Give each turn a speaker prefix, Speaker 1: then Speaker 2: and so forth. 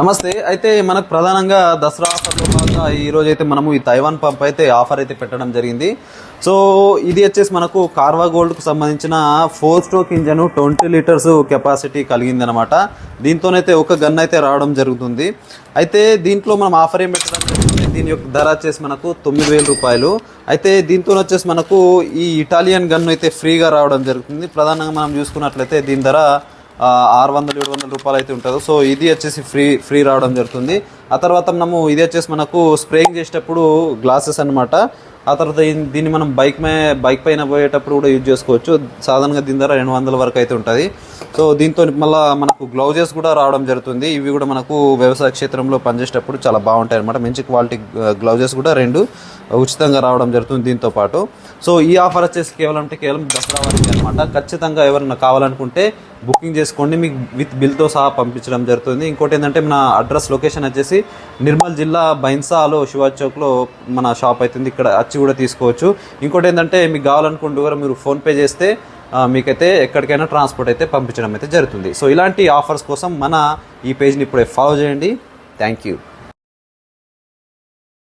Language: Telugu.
Speaker 1: నమస్తే. అయితే మనకు ప్రధానంగా దసరా ఆఫర్లో భాగంగా ఈరోజు అయితే మనము ఈ తైవాన్ పంప్ అయితే ఆఫర్ అయితే పెట్టడం జరిగింది. సో ఇది వచ్చేసి మనకు కార్వా గోల్డ్కు సంబంధించిన four stroke engine twenty litres capacity కలిగింది అనమాట దీంతోనైతే ఒక గన్ అయితే రావడం జరుగుతుంది. అయితే దీంట్లో మనం ఆఫర్ ఏం పెట్టడం జరిగింది? దీని యొక్క ధర వచ్చేసి మనకు తొమ్మిది వేల రూపాయలు. అయితే దీంతో వచ్చేసి మనకు ఈ ఇటాలియన్ గన్ అయితే ఫ్రీగా రావడం జరుగుతుంది. ప్రధానంగా మనం చూసుకున్నట్లయితే దీని ధర ఆరు వందలు ఏడు వందల రూపాయలు అయితే ఉంటుందో. సో ఇది వచ్చేసి ఫ్రీ ఫ్రీ రావడం జరుగుతుంది. ఆ తర్వాత మనము ఇది వచ్చేసి మనకు స్ప్రేయింగ్ చేసేటప్పుడు గ్లాసెస్ అనమాట ఆ తర్వాత దీన్ని- దీన్ని మనం బైక్ మే బైక్ పైన పోయేటప్పుడు కూడా యూజ్ చేసుకోవచ్చు. సాధారణంగా దీని ధర రెండు వందల వరకు అయితే ఉంటుంది. సో దీంతో మళ్ళీ మనకు గ్లౌజెస్ కూడా రావడం జరుగుతుంది. ఇవి కూడా మనకు వ్యవసాయ క్షేత్రంలో పనిచేసేటప్పుడు చాలా బాగుంటాయి అనమాట మంచి క్వాలిటీ గ్లౌజెస్ కూడా రెండు ఉచితంగా రావడం జరుగుతుంది దీంతో పాటు. సో ఈ ఆఫర్ వచ్చేసి కేవలం అంటే కేవలం దసరా వరకు అనమాట ఖచ్చితంగా ఎవరైనా కావాలనుకుంటే బుకింగ్ చేసుకోండి. మీకు విత్ బిల్తో సహా పంపించడం జరుగుతుంది. ఇంకోటి ఏంటంటే మన అడ్రస్ లొకేషన్ వచ్చేసి నిర్మల్ జిల్లా బైన్సాలో శివాజ్ చౌక్లో మన షాప్ అవుతుంది ఇక్కడ వచ్చి కూడా తీసుకోవచ్చు. ఇంకోటి ఏంటంటే మీకు కావాలనుకుంటూ కూడా మీరు ఫోన్పే చేస్తే మీకైతే ఎక్కడికైనా ట్రాన్స్పోర్ట్ అయితే పంపించడం అయితే జరుగుతుంది. సో ఇలాంటి ఆఫర్స్ కోసం మన ఈ పేజ్ని ఇప్పుడే ఫాలో చేయండి. Thank you.